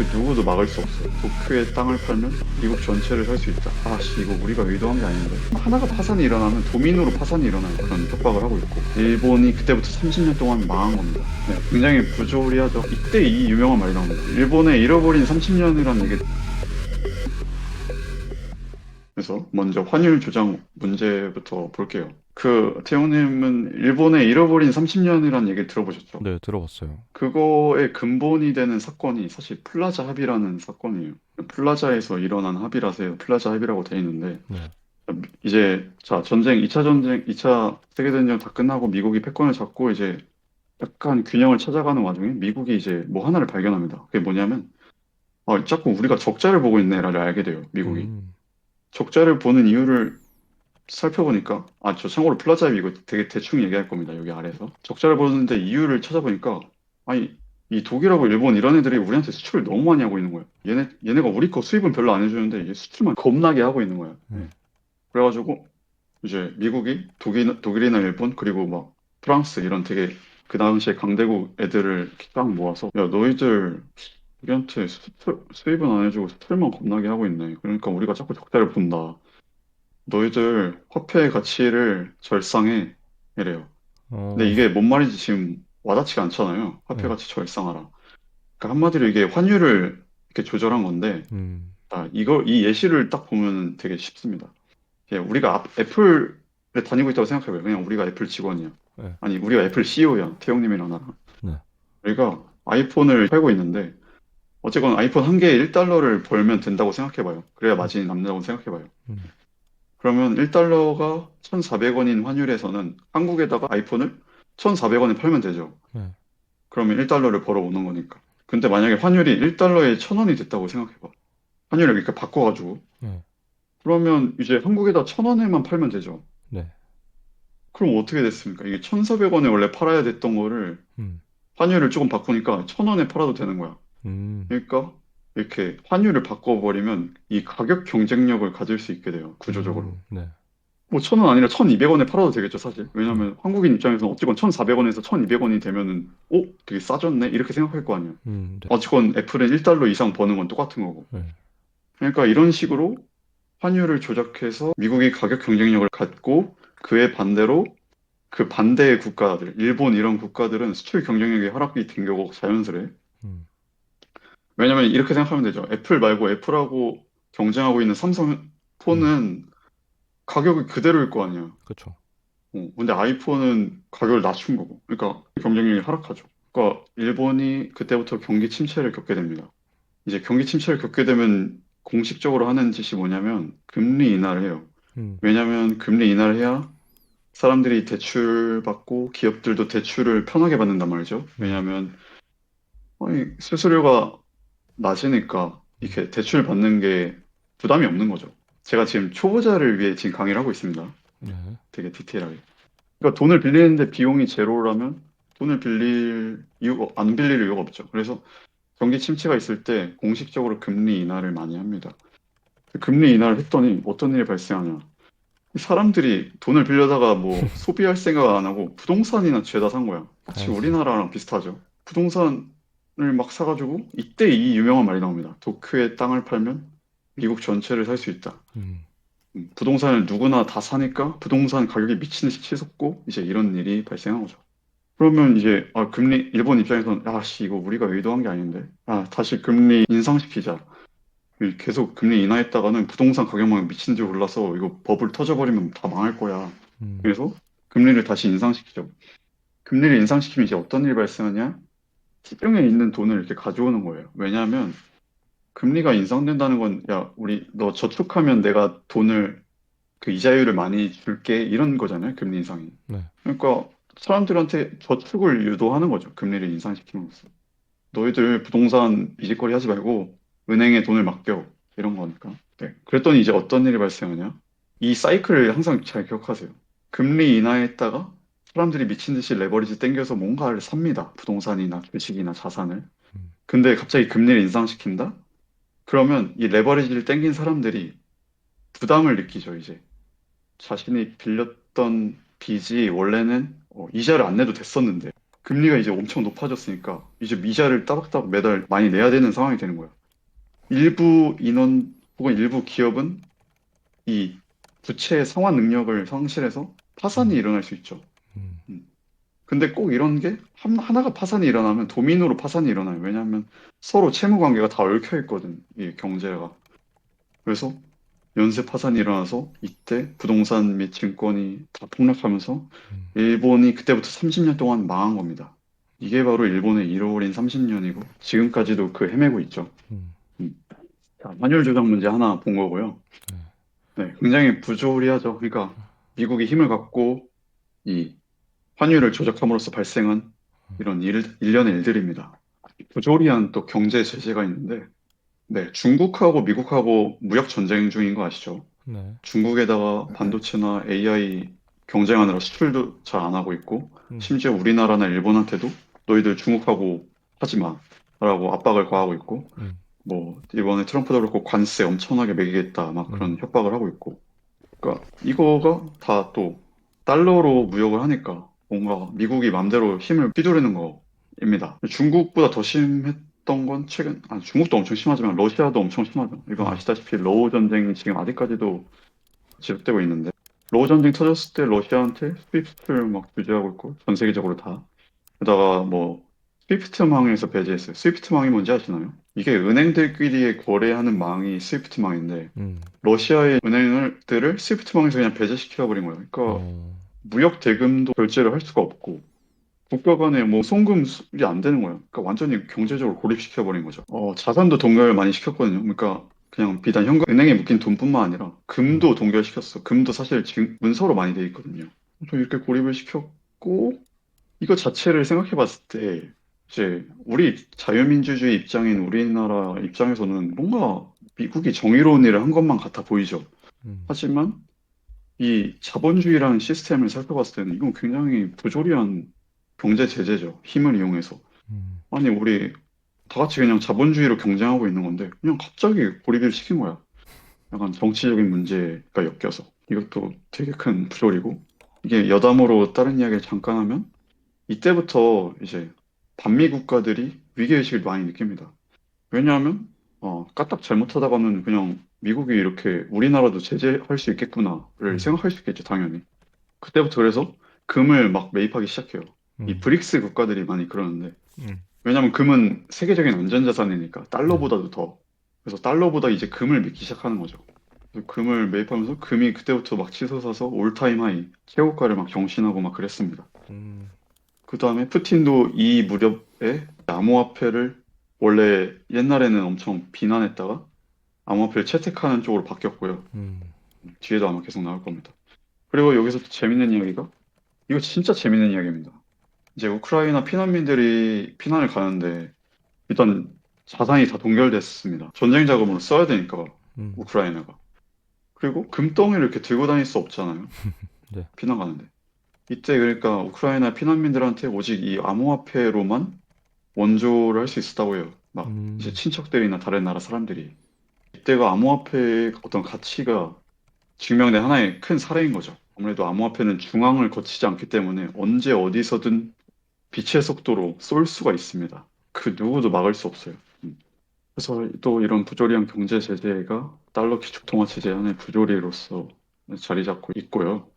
그 누구도 막을 수 없어. 도쿄의 땅을 팔면 미국 전체를 살 수 있다. 아씨 이거 우리가 의도한 게 아닌데. 하나가 파산이 일어나면 도미노로 파산이 일어나는 그런 협박을 하고 있고 일본이 그때부터 30년 동안 망한 겁니다. 네, 굉장히 부조리하죠. 이때 이 유명한 말이 나옵니다. 일본의 잃어버린 30년이라는 얘기. 그래서 먼저 환율 조장 문제부터 볼게요. 그 태용님은 일본의 잃어버린 30년이라는 얘기 들어보셨죠? 네, 들어봤어요. 그거의 근본이 되는 사건이 사실 플라자 합의라는 사건이에요. 플라자에서 일어난 합의라서 해요. 플라자 합의라고 돼 있는데 네. 이제 자 전쟁 2차 전쟁 2차 세계대전 다 끝나고 미국이 패권을 잡고 이제 약간 균형을 찾아가는 와중에 미국이 이제 뭐 하나를 발견합니다. 그게 뭐냐면 아, 자꾸 우리가 적자를 보고 있네라를 알게 돼요. 미국이. 음, 적자를 보는 이유를 살펴보니까 아 저 참고로 플라자 합의 이거 되게 대충 얘기할 겁니다. 여기 아래서 적자를 보는데 이유를 찾아보니까 아니 이 독일하고 일본 이런 애들이 우리한테 수출을 너무 많이 하고 있는 거야. 얘네 얘네가 우리 거 수입은 별로 안 해주는데 얘 수출만 겁나게 하고 있는 거야. 음. 그래가지고 이제 미국이 독일 독일이나 일본 그리고 막 프랑스 이런 되게 그 당시에 강대국 애들을 딱 모아서 야 너희들 우리한테 수출, 수입은 안 해주고 수출만 겁나게 하고 있네. 그러니까 우리가 자꾸 적자를 본다. 너희들 화폐의 가치를 절상해 이래요. 어, 근데 이게 뭔 말인지 지금 와닿지가 않잖아요. 화폐 네. 가치 절상하라. 그러니까 한마디로 이게 환율을 이렇게 조절한 건데 음, 아, 이걸 이 예시를 딱 보면 되게 쉽습니다. 예, 우리가 앞- 애플에 다니고 있다고 생각해봐요. 그냥 우리가 애플 직원이야. 네. 아니 우리가 애플 CEO야. 태용님이랑 나랑. 네. 우리가 아이폰을 팔고 있는데 어쨌건 아이폰 한 개에 1달러를 벌면 된다고 생각해봐요. 그래야 마진이 남는다고 생각해봐요. 음. 그러면 1달러가 1,400원인 환율에서는 한국에다가 아이폰을 1,400원에 팔면 되죠. 네. 그러면 1달러를 벌어오는 거니까. 근데 만약에 환율이 1달러에 1,000원이 됐다고 생각해봐. 환율을 이렇게 바꿔가지고. 네. 그러면 이제 한국에다 1,000원에만 팔면 되죠. 네. 그럼 어떻게 됐습니까? 이게 1,400원에 원래 팔아야 됐던 거를 음, 환율을 조금 바꾸니까 1,000원에 팔아도 되는 거야. 음, 그러니까 이렇게 환율을 바꿔버리면 이 가격 경쟁력을 가질 수 있게 돼요. 구조적으로. 음, 네. 뭐 1,000원 아니라 1,200원에 팔아도 되겠죠, 사실. 왜냐면 한국인 입장에서는 어쨌건 1,400원에서 1,200원이 되면은 어? 되게 싸졌네? 이렇게 생각할 거 아니야. 음, 네. 어쨌건 애플은 1달러 이상 버는 건 똑같은 거고. 네. 그러니까 이런 식으로 환율을 조작해서 미국이 가격 경쟁력을 갖고 그에 반대로 그 반대의 국가들, 일본 이런 국가들은 수출 경쟁력이 하락이 된 경우가 자연스레. 음, 왜냐면 이렇게 생각하면 되죠. 애플 말고 애플하고 경쟁하고 있는 삼성 폰은 가격이 그대로일 거 아니야. 그쵸. 어, 근데 아이폰은 가격을 낮춘 거고. 그러니까 경쟁력이 하락하죠. 그러니까 일본이 그때부터 경기 침체를 겪게 됩니다. 이제 경기 침체를 겪게 되면 공식적으로 하는 짓이 뭐냐면 금리 인하를 해요. 음, 왜냐면 금리 인하를 해야 사람들이 대출 받고 기업들도 대출을 편하게 받는단 말이죠. 왜냐면 아니, 수수료가 낮으니까 이렇게 대출 받는 게 부담이 없는 거죠. 제가 지금 초보자를 위해 지금 강의를 하고 있습니다. 네. 되게 디테일하게. 그러니까 돈을 빌리는데 비용이 제로라면 돈을 빌릴 이유가 안 빌릴 이유가 없죠. 그래서 경기 침체가 있을 때 공식적으로 금리 인하를 많이 합니다. 금리 인하를 했더니 어떤 일이 발생하냐? 사람들이 돈을 빌려다가 뭐 소비할 생각 안 하고 부동산이나 죄다 산 거야. 아이고. 우리나라랑 비슷하죠. 부동산을 막 사가지고 이때 이 유명한 말이 나옵니다. 도쿄의 땅을 팔면 미국 전체를 살 수 있다. 음, 음, 부동산을 누구나 다 사니까 부동산 가격이 미친 듯이 치솟고 이제 이런 일이 발생한 거죠. 그러면 이제 아, 금리 일본 입장에서는 아씨 이거 우리가 의도한 게 아닌데 아 다시 금리 인상시키자. 이 계속 금리 인하했다가는 부동산 가격만 미친 듯이 올라서 이거 버블 터져버리면 다 망할 거야. 음, 그래서 금리를 다시 인상시키죠. 금리를 인상시키면 이제 어떤 일이 발생하냐? 시중에 있는 돈을 이렇게 가져오는 거예요. 왜냐하면 금리가 인상된다는 건, 야, 우리, 너 저축하면 내가 돈을, 그 이자율을 많이 줄게, 이런 거잖아요. 금리 인상이. 네. 그러니까 사람들한테 저축을 유도하는 거죠. 금리를 인상시킴으로써. 너희들 부동산 이직거리 하지 말고 은행에 돈을 맡겨. 이런 거니까. 네. 그랬더니 이제 어떤 일이 발생하냐? 이 사이클을 항상 잘 기억하세요. 금리 인하했다가 사람들이 미친 듯이 레버리지 땡겨서 뭔가를 삽니다. 부동산이나 주식이나 자산을. 음. 근데 갑자기 금리를 인상시킨다? 그러면 이 레버리지를 땡긴 사람들이 부담을 느끼죠, 이제. 자신이 빌렸던 빚이 원래는 어, 이자를 안 내도 됐었는데 금리가 이제 엄청 높아졌으니까 이제 이자를 따박따박 매달 많이 내야 되는 상황이 되는 거야. 일부 인원 혹은 일부 기업은 이 부채의 상환 능력을 상실해서 파산이 일어날 수 있죠. 음, 근데 꼭 이런 게 한- 하나가 파산이 일어나면 도미노로 파산이 일어나요. 왜냐하면 서로 채무 관계가 다 얽혀 있거든, 이 경제가. 그래서 연쇄 파산이 일어나서 이때 부동산 및 증권이 다 폭락하면서 음. 일본이 그때부터 30년 동안 망한 겁니다. 이게 바로 일본의 잃어버린 30년이고 지금까지도 그 헤매고 있죠. 음, 자, 환율 조작 문제 하나 본 거고요. 네, 굉장히 부조리하죠. 그러니까 미국이 힘을 갖고 이 환율을 조작함으로써 발생한 이런 일, 일련의 일들입니다. 부조리한 또 경제 제재가 있는데, 네, 중국하고 미국하고 무역 전쟁 중인 거 아시죠? 네. 중국에다가 반도체나 AI 경쟁하느라 수출도 잘 안 하고 있고, 음, 심지어 우리나라나 일본한테도 너희들 중국하고 하지 마라고 압박을 가하고 있고, 음, 뭐 이번에 트럼프도 그렇고 관세 엄청나게 매기겠다 막 그런 음. 협박을 하고 있고 그러니까 이거가 다 또 달러로 무역을 하니까 뭔가 미국이 맘대로 힘을 휘두르는 거입니다. 중국보다 더 심했던 건 최근 아 중국도 엄청 심하지만 러시아도 엄청 심하죠. 음. 아시다시피 러우 전쟁이 지금 아직까지도 지속되고 있는데 러우 전쟁 터졌을 때 러시아한테 스위프트를 막 규제하고 있고 전 세계적으로 다 게다가 뭐 스위프트망에서 배제했어요. 스위프트망이 뭔지 아시나요? 이게 은행들끼리의 거래하는 망이 스위프트망인데 음, 러시아의 은행들을 스위프트망에서 그냥 배제시켜 버린 거예요. 그러니까 어, 무역 대금도 결제를 할 수가 없고 국가 간에 뭐 송금 수립이 안 되는 거예요. 그러니까 완전히 경제적으로 고립시켜 버린 거죠. 어, 자산도 동결 많이 시켰거든요. 그러니까 그냥 비단 현금 은행에 묶인 돈뿐만 아니라 금도 동결시켰어. 금도 사실 지금 문서로 많이 돼 있거든요. 좀 이렇게 고립을 시켰고 이거 자체를 생각해 봤을 때 이제 우리 자유민주주의 입장인 우리나라 입장에서는 뭔가 미국이 정의로운 일을 한 것만 같아 보이죠. 음, 하지만 이 자본주의라는 시스템을 살펴봤을 때는 이건 굉장히 부조리한 경제 제재죠. 힘을 이용해서. 음, 아니, 우리 다 같이 그냥 자본주의로 경쟁하고 있는 건데 그냥 갑자기 고립을 시킨 거야. 약간 정치적인 문제가 엮여서. 이것도 되게 큰 부조리고 이게 여담으로 다른 이야기를 잠깐 하면 이때부터 이제 반미 국가들이 위기의식을 많이 느낍니다. 왜냐하면 어, 까딱 잘못하다가는 그냥 미국이 이렇게 우리나라도 제재할 수 있겠구나를 음. 생각할 수 있겠죠, 당연히. 그때부터 그래서 금을 막 매입하기 시작해요. 이 음, 브릭스 국가들이 많이 그러는데 음, 왜냐하면 금은 세계적인 안전자산이니까 달러보다도 더. 그래서 달러보다 이제 금을 믿기 시작하는 거죠. 그래서 금을 매입하면서 금이 그때부터 막 치솟아서 올타임 하이, 최고가를 막 경신하고 막 그랬습니다. 음, 그 다음에 푸틴도 이 무렵에 암호화폐를 원래 옛날에는 엄청 비난했다가 암호화폐를 채택하는 쪽으로 바뀌었고요. 음, 뒤에도 아마 계속 나올 겁니다. 그리고 여기서 또 재밌는 이야기가 이거 진짜 재밌는 이야기입니다. 이제 우크라이나 피난민들이 피난을 가는데 일단 자산이 다 동결됐습니다. 전쟁 자금으로 써야 되니까 음, 우크라이나가. 그리고 금덩이를 이렇게 들고 다닐 수 없잖아요. 네. 피난 가는데. 이때 그러니까 우크라이나 피난민들한테 오직 이 암호화폐로만 원조를 할 수 있었다고 해요. 막 음, 이제 친척들이나 다른 나라 사람들이. 이때가 암호화폐의 어떤 가치가 증명된 하나의 큰 사례인 거죠. 아무래도 암호화폐는 중앙을 거치지 않기 때문에 언제 어디서든 빛의 속도로 쏠 수가 있습니다. 그 누구도 막을 수 없어요. 음. 그래서 또 이런 부조리한 경제 제재가 달러 기축 통화 체제 안의 부조리로서 자리 잡고 있고요.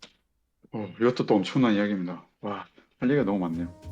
어, 이것도 또 엄청난 이야기입니다. 와, 할 얘기가 너무 많네요.